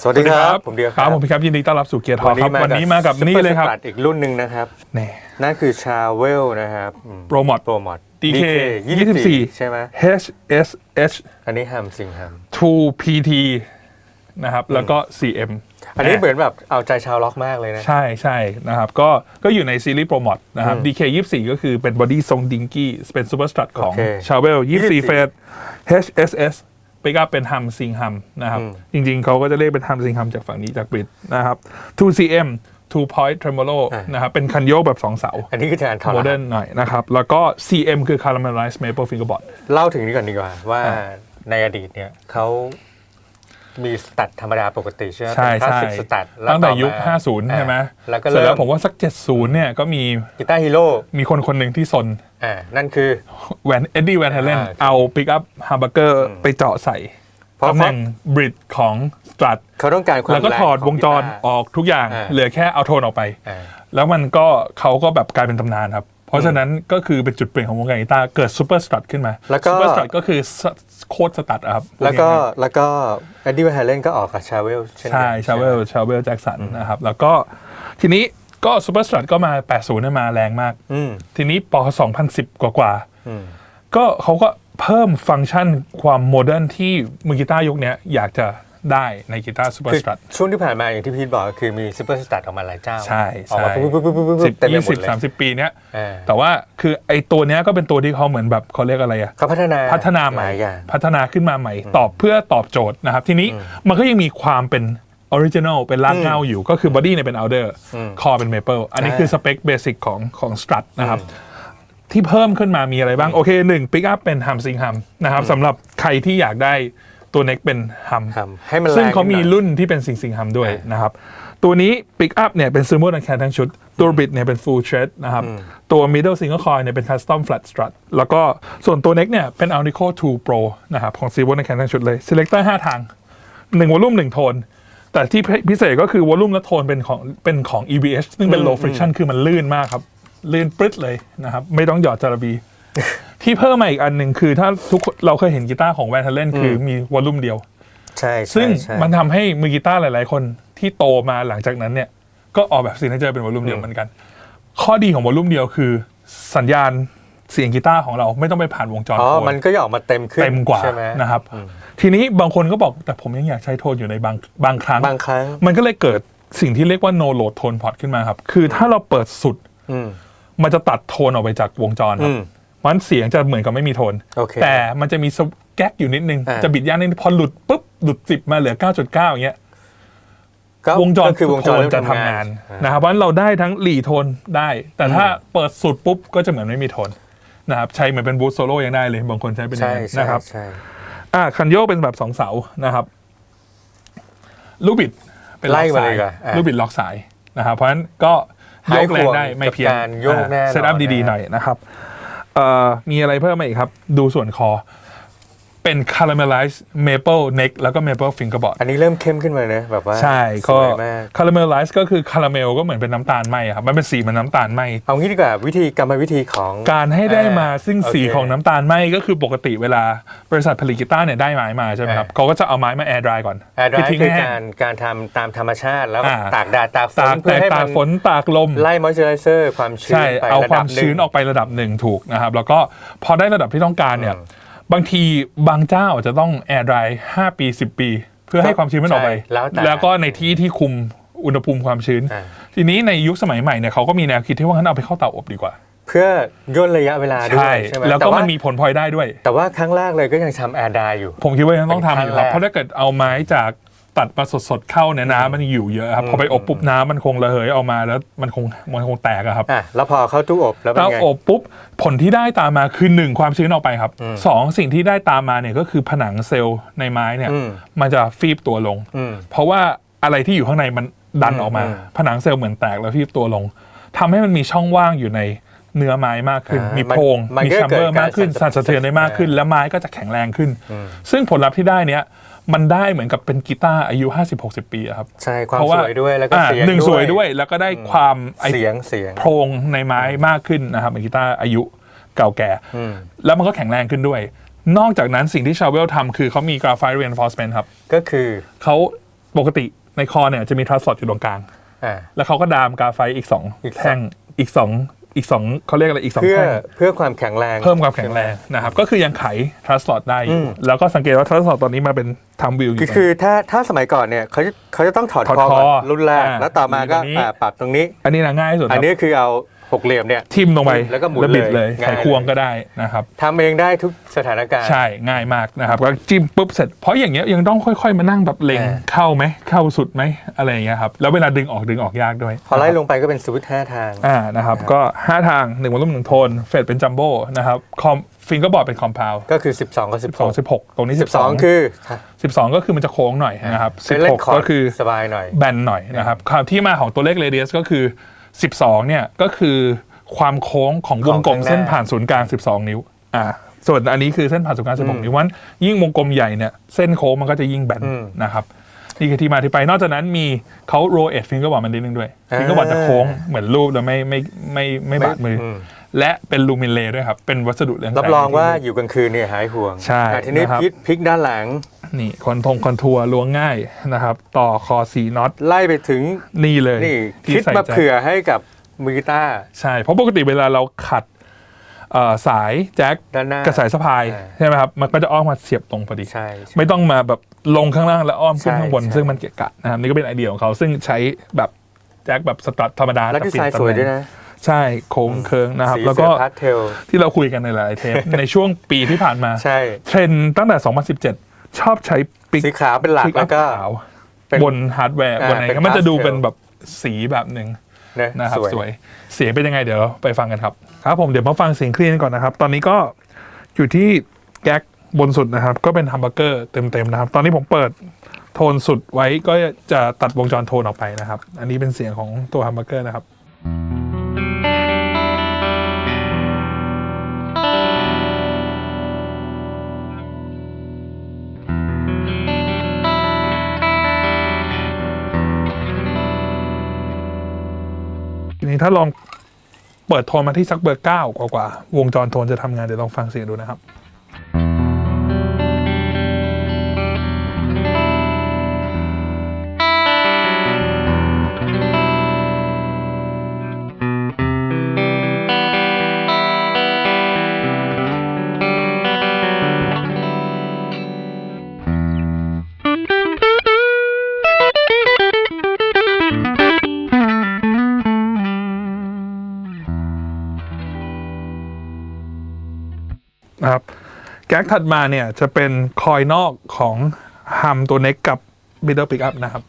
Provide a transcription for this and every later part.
สวัสดีครับ ผมเดียวครับผมพี่ครับยินดีต้อนรับสู่เกียร์ทอครับ วันนี้มากับนี่เลยครับซุปปอสตาร์อีกรุ่นหนึ่งนะครับแน่นั่นคือชาเวลนะครับโปรโมทโปรโมท DK ใช่ไหม HSH อันนี้ฮัมซิงฮัม 2PT นะครับแล้วก็ CM อันนี้เหมือนแบบเอาใจชาวล็อกมากเลยนะ ใช่ใช่นะครับ ก็ก็อยู่ในซีรีส์โปรโมทนะครับอืม DK 24 ก็คือเป็นบอดี้ทรงดิงกี้เป็นซูเปอร์สตรัทของโอเคชาเวล24 24เฟส HSS ไปก็เป็นฮัมซิงฮัมนะครับอืมจริงๆ เขาก็จะเรียกเป็นฮัมซิงฮัมจากฝั่งนี้จากบริดนะครับ 2CM two point tremolo นะครับ เป็นคันโยกแบบสองเสา อันนี้คือการถอดโมรเดิหัร์สนหน่อยนะครับ แล้วก็ CM คือ caramelized maple fingerboard เล่าถึงนี้ก่อนดีกว่าว่าอ่าในอดีตเนี่ยเขา มีสตัดธรรมดาปกติใช่ไหมใช่เป็นคลาสใช่สิกสตัดแล้ตั้งแต่อมายุค50 ใช่ไหมอ่าแล้วก็เสร็จเริ่แล้วม ผมว่าสัก 70 เนี่ยก็มีกีตาร์ฮีโร่มีคนคนหนึ่งที่สนอ่านั่นคือ แวนเอ็ดดี้แวนเฮเลนอ่า เอาปิกอัพฮาร์เบเกอร์ไปเจาะใส่เพราะตำแหน่งบริดของสตรัทเขาต้องการความแล้วก็รงถอดขวงจรกีตาออกทุกอย่างอ่าเหลือแค่เอาโทนออกไปอ่า แล้วมันก็เขาก็แบบกลายเป็นตำนานครับเพ ราะฉะนั้นก็คือเป็นจุดเปลี่ยนของวงการกีตาร์เกิดซูเปอร์สตรัทขึ้นมาแล้วก็ซูเปอร์สตรัทก็คือโคตรสตัดครับ แล้วก็แล้วก็เอ็ดดี้แวนเฮเลนก็ออกกับชาเวลเช่นกันใช่ชาเวลชาเวลแจ็คสันนะครับ แล้วก็ทีนี้ก็ซูเปอร์สตรัทก็มา 80เนี่ยมาแรงมากอืมทีนี้ป2010 กว่ากว่าๆอืมก็เขาก็เพิ่มฟังก์ชันความโมเดิร์นที่มือกีตาร์ยุคเนี้ยอยากจะ ได้ในกีตาร์ซูเปอคืร์อสตรัทช่วงที่ผ่านมาอย่างที่พีทบอกก็คือมีซูเปอร์สตัดออกมาหลายเจ้า ใช่ออกใช่มาปุ๊บปุ๊บปุ๊บปุ๊บปุ๊บสิบเต็มไปยี่หมสิดบเลยสามสิบปีเนี้ยอ่าแต่ว่าคือไอตัวเนี้ยก็เป็นตัวที่เขาเหมือนแบบเขาเรียกอะไรอะเขาพัฒนาพัฒนาใหหม่ลายอย่างพัฒนาขึ้นมาใหม่ ตอบเพื่อตอบโจทย์นะครับ ทีนี้มันก็ยังมีความเป็นออริจินอลเป็นรากเหง้าอยู่ก็คือบอดี้เนี่ยเป็นอัลเดอร์คอเป็นเมเปิลอันนี้ใช่คือสเปคเบสิกของของสตรัทนะครับที่เพิ่มขึ้นมามีอะไรบ้าง โอเคหนึ่งปิกอัพเป็นฮัมซิงฮัมนะครับสำหรับใครที่อยากได้ ตัวเน็กเป็นฮัมทำให้มันแรงซึ่งเขามีขึ้นหน่อยรุ่นที่เป็นสิงสิงฮัมด้วยอ่านนะครับ ตัวนี้ปิกอัพเนี่ยเป็นซูโม่ดันแคนทั้งชุด ตัวบิดเนี่ยเป็น full thread นะครับ ตัว middle single coil เนี่ยเป็น custom flat strut แล้วก็ส่วนตัว neck เนี่ยเป็น Alnico 2 Pro นะครับของ s i l v e r ในแคนทั้งชุดเลย selector 5ทาง1วอลลุ่ม1โทนแต่ที่พิเศษก็คือวอลลุ่มและโทนเป็นของเป็นของ EVH ซึ่งเป็น low friction คือมันลื่นมากครับลื่นปรึ๊ดเลยนะครับ ไม่ต้องหยอดจาระบี ที่เพิ่มมาอีกอันหนึ่งคือถ้าทุกคนเราเคยเห็นกีตาร์ของแวนเทเลนคือมีวอลลุ่มเดียว ใช่ใช่ซึ่งใช่ มันทำให้มือกีตาร์หลาย ๆ คนที่โตมาหลังจากนั้นเนี่ยก็ออกแบบซีนเจอร์เป็นวอลลุ่มเดียวเหมือนกัน ข้อดีของวอลลุ่มเดียวคือ สัญญาณเสียงกีตาร์ของเราไม่ต้องไปผ่านวงจรอ๋อ โทนมันก็จะออกมาเต็มขึ้นเต็มกว่าใช่ไหมนะครับ ทีนี้บางคนก็บอกแต่ผมยังอยากใช้โทนอยู่ในบางบางครั้ง บางครั้ง มันก็เลยเกิดสิ่งที่เรียกว่า no load tone pot ขึ้นมาครับ คือถ้าเราเปิดสุด อืม มันจะตัดโทนออกไปจากวงจรครัอืบมเพ ราะฉะนั้นเสียงจะเหมือนกับไม่มีโทน โอเค แต่มันจะมีสแก๊กอยู่นิดนึง อ่า จะบิดย่างนิดนึงพอหลุดปุ๊บหลุดสิบมาเหลือ 9.9 อย่างเงี้ย ก็วงจรก็คือวงจรโทนเริ่มจะทำงานนะครับเพราะฉะนั้นเราได้ทั้งหลีโทนได้ แต่ถ้าเปิดสุดปุ๊บก็จะเหมือนไม่มีโทนนะครับใช้เหมือนเป็นบูสโซโล่ยังได้เลยบางคนใช้เป็นอย่าใช่งนั้นใช่นะครับ ใช่อ่าคันโยกเป็นแบบสองเสานะครับ ลูกบิดเป็นล็ไล่อกมาสาเลยยดีกว่าอะลูกบิดล็อกสายนะครับเพราะฉะนั้นก็โยกแรงได้ไม่เพี้ยนกับการโยกแน่นอนเซตอัพดีๆนะหน่อยนะครับเอ่อ มีอะไรเพิ่มไหมครับ ดูส่วนคอ เป็น caramelized maple neck แล้วก็ maple fingerboard อันนี้เริ่มเข้มขึ้นมาเลยนะแบบว่าใช่สก็วยมากคาราเมลไลซ์ก็คือคาราเมลก็เหมือนเป็นน้ำตาลไหมอะครับ มันเป็นสีเหมันน้ำตาลไหม เอางี้ดีกว่าวิธีกรรมวิธีของ การให้ได้มาอ่าซึ่งสีโอเคของน้ำตาลไหมก็คือปกติเวลาบริษัทผลิตกีตาร์เนี่ยได้ไม้มาใช่ไหมครับอ่าเขาก็จะเอาไม้มาแอร์ดรายก่อนแอร์ดรายทิ้งคือให้แห้กางรการทำตามธรรมชาติแล้วอ่า ตากแดดตากฝตานกเพื่แดอดให้ตามักนฝนตากลม ไล่มอยเจอไรเซอร์ความชื้นใช่ ไปเอาระควาดับมหนึ่งชื้นออกไประดับหนึ่งถูกนะครับ แล้วก็พอได้ระดับที่ต้องการเนี่ย บางทีบางเจ้าจะต้องแอร์ดราย5ปี10ปี เพื่อให้ความชื้นมันออกไป ใช่แล้วแต่ แล้วก็ในที่ที่คุมอุณหภูมิความชื้น อ่าทีนี้ในยุคสมัยใหม่เนี่ยเขาก็มีแนวคิดที่ว่างั้นเอาไปเข้าเตาอบดีกว่า เพื่อย่นระยะเวลาด้วยใช่ไหมแล้วก็ต่ามันมีผลพลอยได้ด้วย แต่ว่าครั้งแรกเลยก็ยังทำแอร์ไดอยู่ ผมคิดว่ายังต้องทำเป็นอครั้งยู่ครับแรก เพราะถ้าเกิดเอาไม้จาก ตัดมาสดๆเข้าเนี่ยน้ำมันอยู่เยอะครับพอไปอบปุ๊บน้ำมันคงระเหยออกมาแล้วมันคงมันคงแตกอะครับอะแล้วพอเข้าตู้อบแล้วเป็นถ้าไง อบปุ๊บผลที่ได้ตามมาคือหนึ่งความชื้นออกไปครับสองสิ่งที่ได้ตามมาเนี่ยก็คือผนังเซลล์ในไม้เนี่ยอืม มันจะฟีบตัวลง อืม เพราะว่าอะไรที่อยู่ข้างในมันดันออกมา อืมผนังเซลล์เหมือนแตกแล้วฟีบตัวลงทำให้มันมีช่องว่างอยู่ในเนื้อไม้มากขึ้น อ่ามีมีโพรงมันมีก็แชมเบอร์เกิดการมากขึ้นสั่สั่นนสะเทือนได้มากขึ้น และไม้ก็จะแข็งแรงขึ้น ซึ่งผลลัพธ์ที่ได้เนี้ย มันได้เหมือนกับเป็นกีตาร์อายุ 50-60 ปีอะครับ ใช่ความเพราะสว่าวยด้วยแล้วก็อ่าเสียงหนึ่งสวยด้วย แล้วก็ได้ความไอเสียงเสียง โพรงในไม้มากขึ้นนะครับเป็นกีตาร์อายุเก่าแก่ อืม แล้วมันก็แข็งแรงขึ้นด้วย นอกจากนั้นสิ่งที่ชาเวลทำคือเขามีกราไฟต์ reinforcement ครับก็คือเขาปกติในคอเนี่ยจะมีทรัสสอดอยู่ตรงกลาง อ่า แล้วเขาก็ดามกาไฟอีกสองอีกสอง แท่งอีกสอง อีกสองเขาเรียกอะไรอีกสองเพื่อแท่งเพื่อความแข็งแรงเพิ่มความแข็งแรงนะครับก็คือยังไขทรัสสอดได้อยู่อืมแล้วก็สังเกตว่าทรัสสอดตอนนี้มาเป็นทำวิวอยู่คือคือถ้าถ้าสมัยก่อนเนี่ยเขาจะเขาจะต้องถอดถอดคอคอก่อนรุ่นแรกอ่าแล้วต่อมาก็ตรงนี้อ่าปรับตรงนี้ อันนี้นะง่ายที่สุดอันครับนี้คือเอา หกเหลี่ยมเนี่ย ทิมลงไปแล้วก็หมุนบิดเลยเลยง่าย ไขควงก็ได้นะครับ ทำเองได้ทุกสถานการณ์ ใช่ง่ายมากนะครับก็จิ้มปุ๊บเสร็จเพราะอย่างเงี้ยยังต้องค่อยๆมานั่งแบบเล็งอ่า เข้าไหมเข้าสุดไหมอะไรอย่างเงี้ยครับแล้วเวลาดึงออกดึงออกยากด้วยพอไล่นะครับลงไปก็เป็นสวิตช์ห้าทาง อ่านะครับก็ 5 ทาง1วอลลุ่มหนึ่งโทนเฟดเป็นจัมโบ้นะครับคอมฟิงเกอร์บอร์ดเป็นคอมเพลก็คือ 12กับ12 16ตรงนี้12 12 12 คือ12 ก็คือมันจะโค้งหน่อยนะครับเป็นเล่นคอ16ร์ดก็คือ สบายหน่อย แบนหน่อยนะครับคราวที่มาของตัวเลขเรเดียสก็คือ 12 เนี่ยก็คือความโค้งของวงกลมของข้างหน้าเส้นผ่านศูนย์กลาง 12 นิ้วอ่าส่วนอันนี้คือเส้นผ่านศูนย์กลาง16นิ้ววันยิ่งวงกลมใหญ่เนี่ยเส้นโค้งมันก็จะยิ่งแบนอืมนะครับนี่คือที่มาที่ไป นอกจากนั้นมีเขาโรเอทฟิงเกอร์บอร์ดมันนิดนึงด้วยอ่าฟิงเกอร์บอร์ดจะโค้งเหมือนรูปแล้วไม่ไม่ไม่ไม่บาดมืออม และเป็นลูมินเลย์ด้วยครับ เป็นวัสดุเรืองแสง รับรองว่าอยู่กลางคืนเนี่ยหายห่วงใช่อะทีนี้นะครับ พลิกพลิกด้านหลัง นี่คอนทงคอนทัวร์ล้วงง่ายนะครับ ต่อคอสีน็อตไล่ไปถึงนี่เลยนี่ที่คิดใส่มาใจ เผื่อให้กับมือกีตาร์ ใช่ เพราะปกติเวลาเราขัดเอ่อสายแจ็คด้านหน้ากับสายสะพายอ่า ใช่ไหมครับ มันก็จะอ้อมมาเสียบตรงพอดี ใช่ใช่ไม่ต้องมาแบบลงข้างล่างแล้วอ้อมขึ้นใช่ข้างบน ใช่ ซึ่งมันเกะกะนะครับนี่ก็เป็นไอเดียของเขาซึ่งใช้แบบแจ็คแบบสตรัทธรรมดาแล้วต่ดีเปไซลี่น์สวยด้วยนะ ใช่โค้งเคิงนะครับสีแล้วเสืก็อพาสเทลที่เราคุยกันในหลายเทป ในช่วงปีที่ผ่านมาใช่เทรนด์ตั้งแต่ 2017 ชอบใช้ปิกสีขาวเป็นหลักปิกแล้วก็ขาวเป็นบนฮาร์ดแวร์อ่าบนอะไรเป็นก็มันจะดู pastel เป็นแบบสีแบบหนึ่งนะนะครับสวยสวยเสียงเป็นยังไงเดี๋ยวไปฟังกันครับ ครับผมเดี๋ยวมาฟังเสียงเคลียร์กันก่อนนะครับ ตอนนี้ก็อยู่ที่แก๊กบนสุดนะครับ ก็เป็นฮัมเบอร์เกอร์เต็มๆนะครับ ตอนนี้ผมเปิดโทนสุดไว้ก็จะตัดวงจรโทนออกไปนะครับ อันนี้เป็นเสียงของตัวฮัมเบอร์เกอร์นะครับที นี้ถ้าลองเปิดโทนมาที่สักเบอร์เก้ากว่าๆวงจรโทนจะทำงานเดี๋ยวลองฟังเสียงดูนะครับ นะครับ แก๊กถัดมาเนี่ยจะเป็นคอยนอกของฮัมตัวเน็กกับ middle pickup นะครับ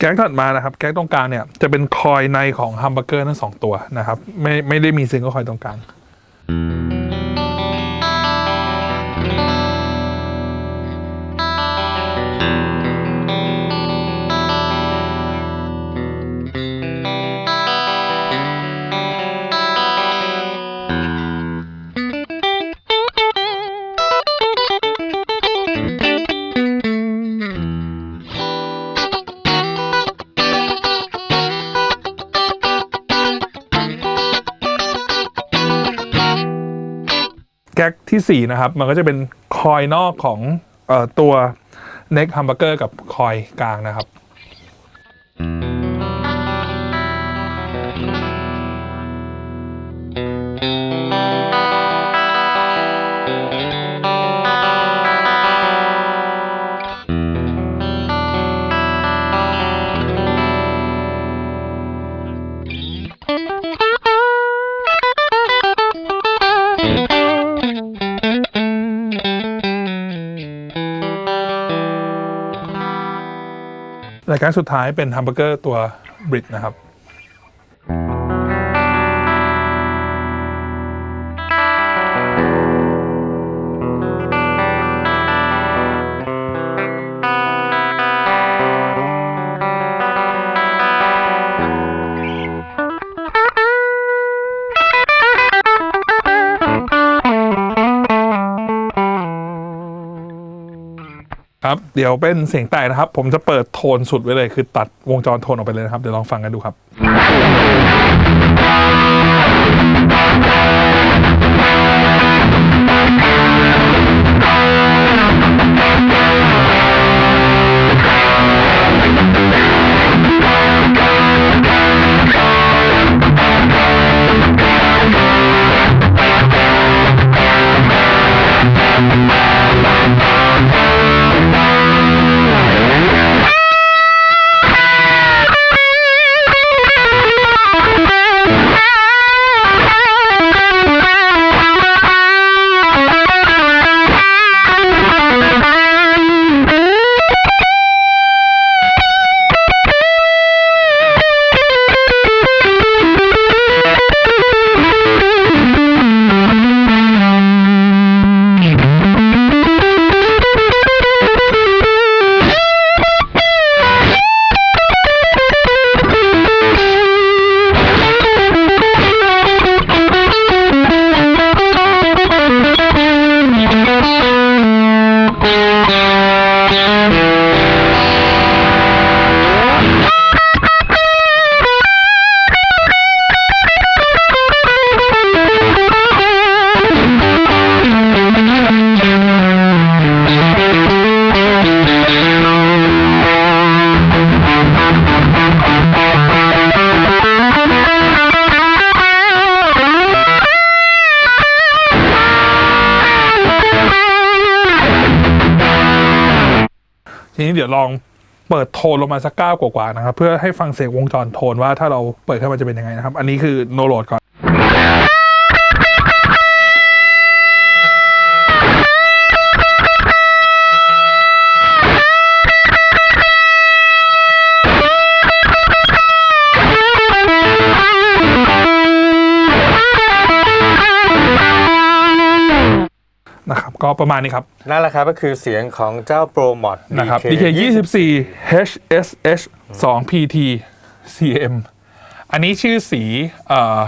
แก๊กถัดมานะครับ แก๊กตรงกลางเนี่ยจะเป็นคอยในของฮัมเบอร์เกอร์ทั้งสองตัวนะครับ ไม่ไม่ได้มีซิงเกิลคอยตรงกลางแก๊ ที่4นะครับมันก็จะเป็นคอยนอกของตัวเน็กฮัมเบอร์เกอร์กับคอยกลางนะครับ รายการสุดท้ายเป็นแฮมเบอร์เกอร์ตัวบริดนะครับ ครับ เดี๋ยวเป็นเสียงแตกนะครับ ผมจะเปิดโทนสุดไว้เลย คือตัดวงจรโทนออกไปเลยนะครับ เดี๋ยวลองฟังกันดูครับ ดี๋ยวลองเปิดโทนลงมาสักเก้ากว่าๆนะครับ เพื่อให้ฟังเสียงวงจรโทนว่าถ้าเราเปิดขึ้นมาจะเป็นยังไงนะครับ อันนี้คือโนโหลดก่อน ประมาณนี้ครับ นั่นแหละครับก็คือเสียงของเจ้าโปรโมดนะครับ DK 24 HSH 2 PT CM อันนี้ชื่อสีเอ่อ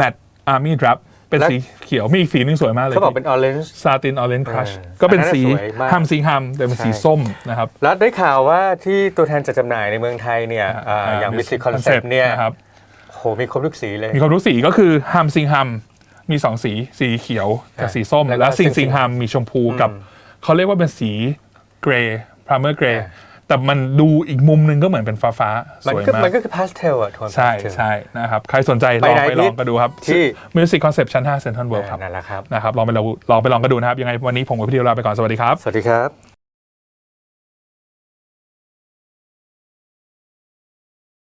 Matte Army Drap เป็นสีเขียว มีอีกสีหนึงสวยมากเลยเขาบอกเป็นออเรนจ์ซาตินออเรนจ์ครัชเออก็เป็นสีอันนั้นน่ะสวยมากฮัมซิงฮัมแต่เป็นสีใช่ส้มนะครับ แล้วได้ข่าวว่าที่ตัวแทนจัดจำหน่ายในเมืองไทยเนี่ยอ่าอย่างมิสซิคอนเซ็ปต์เนี่ยนะครับโหมีครบทุกสีเลย มีความรู้สีก็คือฮัมซิงฮัม มีสองสี สีเขียวกับสีส้ม แล้วก็แล้วซิงซิซิงงๆฮัมมีชมพูกับ เขาเรียกว่าเป็นสีเกรย์พรามเมอร์เกรย์แต่มันดูอีกมุมหนึงก็เหมือนเป็นฟ้าฟ้าๆสมันวยก็มามันกก็คือพาสเทลอะโทนใช่ pastel ใช่นะครับ ใครสนใจไปลองไหนไปลองกันดูครับ ที่ Music Concept ชั้น5 Central World ครับนั่นแหละครับนะครับลองไปลองลองไปลองกันดูนะครับ ยังไงวันนี้ผมกับพี่เดียวลาไปก่อน สวัสดีครับ สวัสดีครับ